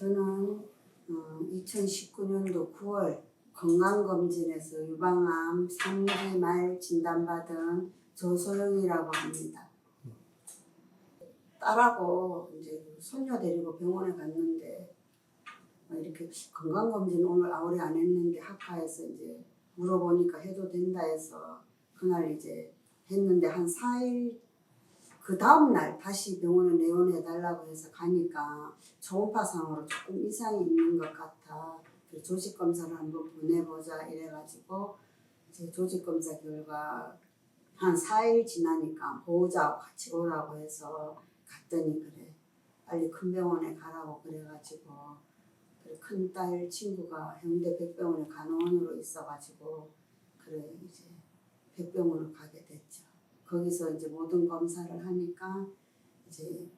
저는 2019년도 9월 건강검진에서 유방암 3기 말 진단받은 조소영이라고 합니다. 딸하고 이제 손녀 데리고 병원에 갔는데 어, 이렇게 건강검진 오늘 아무리 안 했는데 학과에서 이제 물어보니까 해도 된다 해서 그날 이제 했는데 한 4일 그 다음날 다시 병원에 내원해 달라고 해서 가니까 초음파상으로 조금 이상이 있는 것 같아. 조직 검사를 한번 보내보자 이래가지고 이제 조직 검사 결과 한 4일 지나니까 보호자하고 같이 오라고 해서 갔더니 그래 빨리 큰 병원에 가라고 그래가지고 큰 딸 친구가 현대 백병원에 간호원으로 있어가지고 그래 이제 백병원을 가게. 거기서 이제 모든 검사를 하니까 이제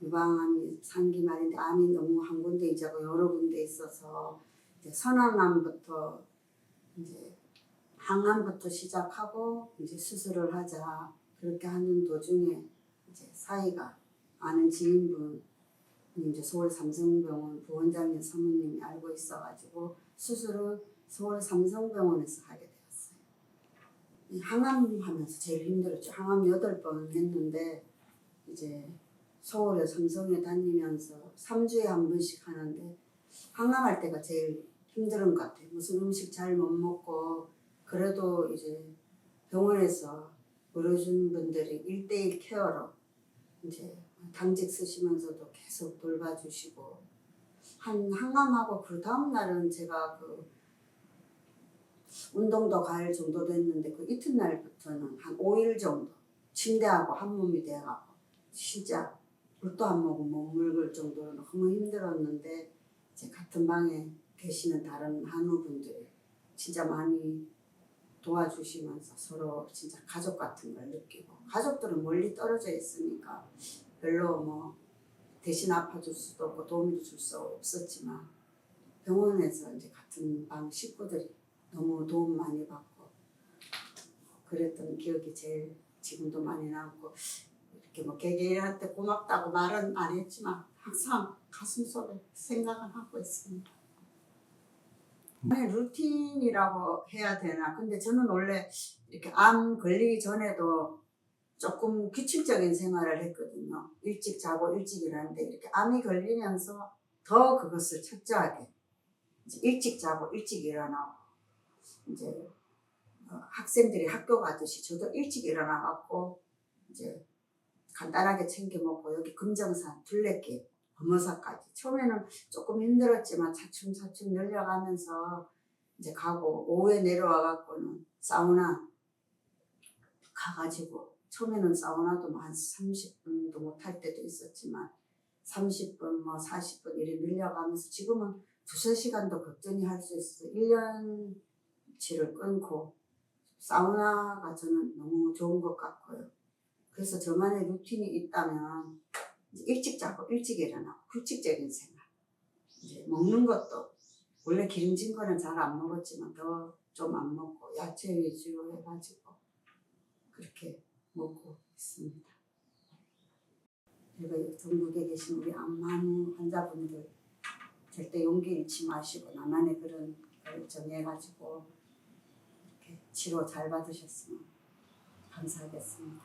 유방암이 상기 말인데 암이 너무 한 군데 있자고 여러 군데 있어서 이제 선암암부터 이제 항암부터 시작하고 이제 수술을 하자 그렇게 하는 도중에 이제 사이가 아는 지인분 이제 서울 삼성병원 부원장님 사모님이 알고 있어가지고 수술은 서울 삼성병원에서 하게 되었어요. 이 항암 하면서 제일 힘들었죠. 항암 여덟 번 했는데 이제 서울에 삼성에 다니면서 3주에 한 번씩 하는데 항암할 때가 제일 힘든 것 같아요. 무슨 음식 잘 못 먹고 그래도 이제 병원에서 어르신 분들이 일대일 케어로 이제 당직 쓰시면서도 계속 돌봐주시고 한 항암하고 그 다음 날은 제가 그 운동도 갈 정도 됐는데 그 이튿날부터는 한 5일 정도 침대하고 한 몸이 돼가고 진짜 물도 안 먹고 못 물을 정도로 너무 힘들었는데 이제 같은 방에 계시는 다른 한우분들이 진짜 많이 도와주시면서 서로 진짜 가족 같은 걸 느끼고 가족들은 멀리 떨어져 있으니까 별로 뭐 대신 아파줄 수도 없고 도움도 줄 수 없었지만 병원에서 이제 같은 방 식구들이 너무 도움 많이 받고 그랬던 기억이 제일 지금도 많이 남고 이렇게 뭐 개개인할 때 고맙다고 말은 안 했지만 항상 가슴 속에 생각은 하고 있습니다. 아니 루틴이라고 해야 되나? 근데 저는 원래 이렇게 암 걸리기 전에도 조금 규칙적인 생활을 했거든요. 일찍 자고 일찍 일하는데 이렇게 암이 걸리면서 더 그것을 철저하게 일찍 자고 일찍 일어나고 이제 어, 학생들이 학교 가듯이 저도 일찍 일어나 갖고 이제 간단하게 챙겨 먹고 여기 금정산 둘레길 범어사까지. 처음에는 조금 힘들었지만 차츰차츰 늘려가면서 이제 가고 오후에 내려와 갖고는 사우나 가가지고 처음에는 사우나도 뭐 한 30분도 못할 때도 있었지만 30분 뭐 40분 이렇게 늘려가면서 지금은 두세 시간도 거뜬히 할수 있어서 1년 치를 끊고 사우나가 저는 너무 좋은 것 같고요. 그래서 저만의 루틴이 있다면 일찍 자고 일찍 일어나고 규칙적인 생활. 이제 먹는 것도 원래 기름진 거는 잘 안 먹었지만 더 좀 안 먹고 야채 위주로 해가지고 그렇게 먹고 있습니다. 그리고 전국에 계신 우리 암만 환자분들 절대 용기 잃지 마시고 나만의 그런 걸 정해가지고 치료 잘 받으셨으면 감사하겠습니다.